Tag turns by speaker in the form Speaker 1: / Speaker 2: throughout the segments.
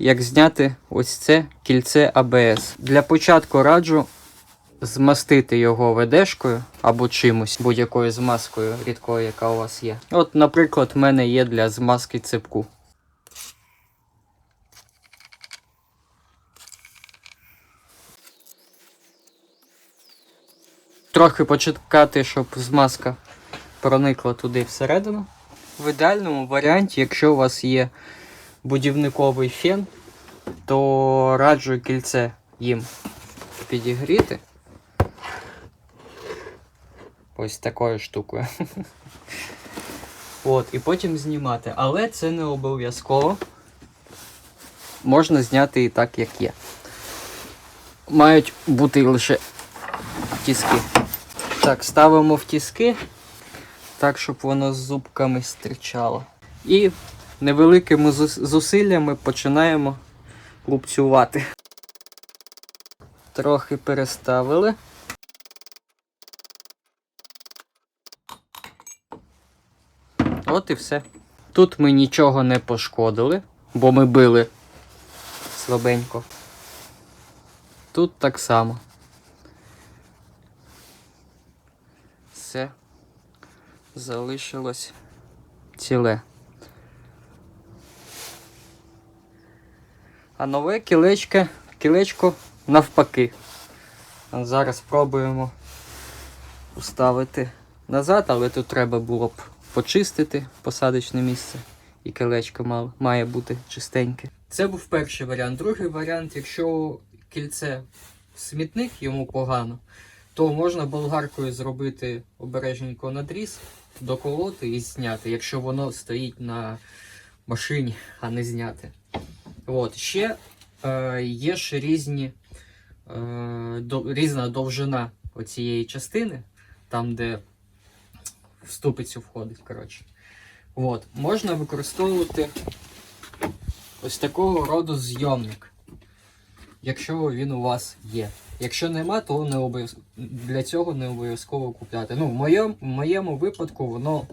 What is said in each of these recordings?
Speaker 1: як зняти ось це кільце АБС. Для початку раджу змастити його ведешкою або чимось, будь-якою змазкою рідкою, яка у вас є. От, наприклад, в мене є для змазки ципку. Трохи почекати, щоб змазка проникла туди всередину. В ідеальному варіанті, якщо у вас є будівниковий фен, то раджу кільце їм підігріти. Ось такою штукою. От, і потім знімати. Але це не обов'язково. Можна зняти і так, як є. Мають бути лише тіски. Так, ставимо в тіски, так, щоб воно з зубками стирчало. І невеликими зусиллями починаємо лупцювати. Трохи переставили. От і все. Тут ми нічого не пошкодили, бо ми били слабенько. Тут так само. Все залишилось ціле. А нове кілечко, кілечко навпаки. Зараз спробуємо уставити назад, але тут треба було б почистити посадочне місце. І кілечко має бути чистеньке. Це був перший варіант. Другий варіант, якщо кільце смітник йому погано, то можна болгаркою зробити обережненько надріз, доколоти і зняти, якщо воно стоїть на машині, а не зняти. От. Ще е, є ж різні, е, до, різна довжина оцієї частини, там, де в ступицю входить. коротше. От. Можна використовувати ось такого роду зйомник, якщо він у вас є. Якщо нема, то не обов'яз... для цього не обов'язково купляти. Ну, в моєму, в моєму випадку воно,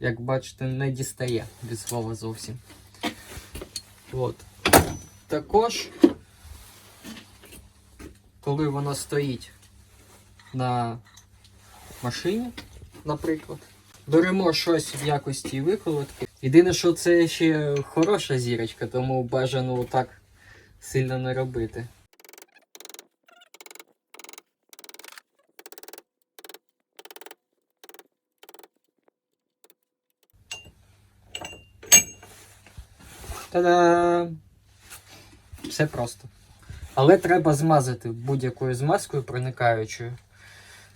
Speaker 1: як бачите, не дістає від слова зовсім. От. Також, коли вона стоїть на машині, наприклад, беремо щось в якості виколотки. Єдине, що це ще хороша зірочка, тому бажано так сильно не робити. Та-да! Все просто. Але треба змазати будь-якою змазкою проникаючою,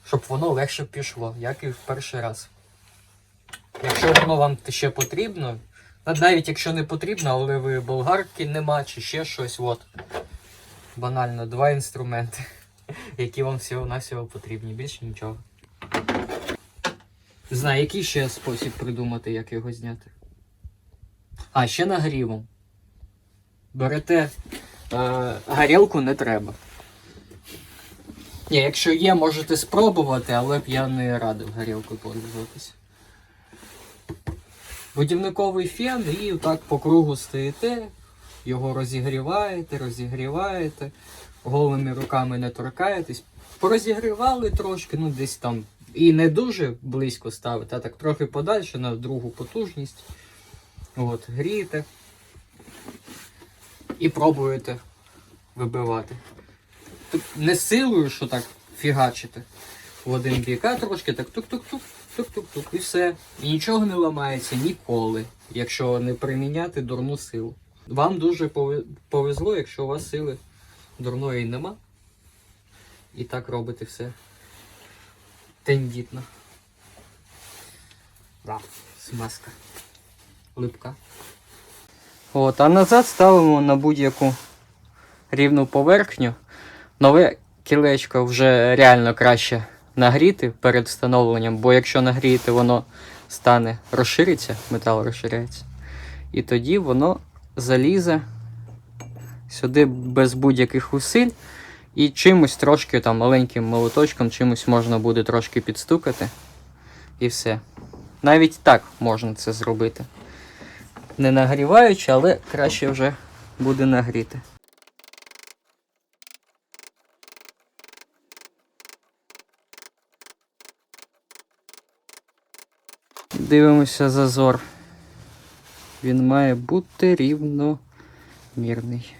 Speaker 1: щоб воно легше пішло, як і в перший раз. Якщо воно вам ще потрібно, навіть якщо не потрібно, але ви болгарки нема чи ще щось, от. Банально, два інструменти, які вам всього-навсього потрібні, більше нічого. Не знаю, який ще спосіб придумати, як його зняти. А, ще нагрівом. Берете е, горілку не треба. Ні, якщо є, можете спробувати, але б я не радив горілкою пользуватися. Будівниковий фен і так по кругу стоїте, його розігріваєте, розігріваєте, голими руками не торкаєтесь. Порозігрівали трошки, ну десь там. І не дуже близько ставити, а так трохи подальше на другу потужність. От, грієте і пробуєте вибивати. Не силою, що так фігачите в один бік, а трошки так тук-тук-тук, тук-тук-тук, і все. І нічого не ламається ніколи, якщо не приміняти дурну силу. Вам дуже повезло, якщо у вас сили дурної нема. І так робите все тендітно. Да, смазка. Липка. От, а назад ставимо на будь-яку рівну поверхню. Нове кілечко вже реально краще нагріти перед встановленням, бо якщо нагрієте, воно стане розшириться, метал розширяється. І тоді воно залізе сюди без будь-яких усиль. І чимось трошки там маленьким молоточком, чимось можна буде трошки підстукати. І все. Навіть так можна це зробити. Не нагріваючи, але краще вже буде нагріти. Дивимося зазор. Він має бути рівномірний.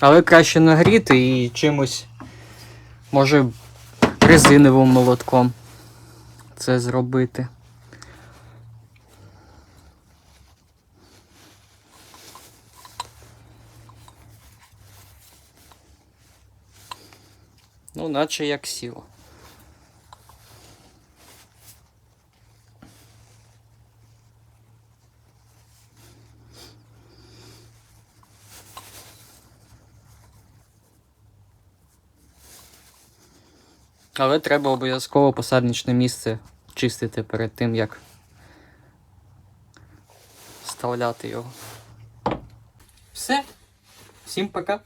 Speaker 1: Але краще нагріти і чимось, може, резиновим молотком це зробити. Ну, наче як сіло. Але треба обов'язково посадничне місце чистити перед тим, як вставляти його. Все. Всім пока.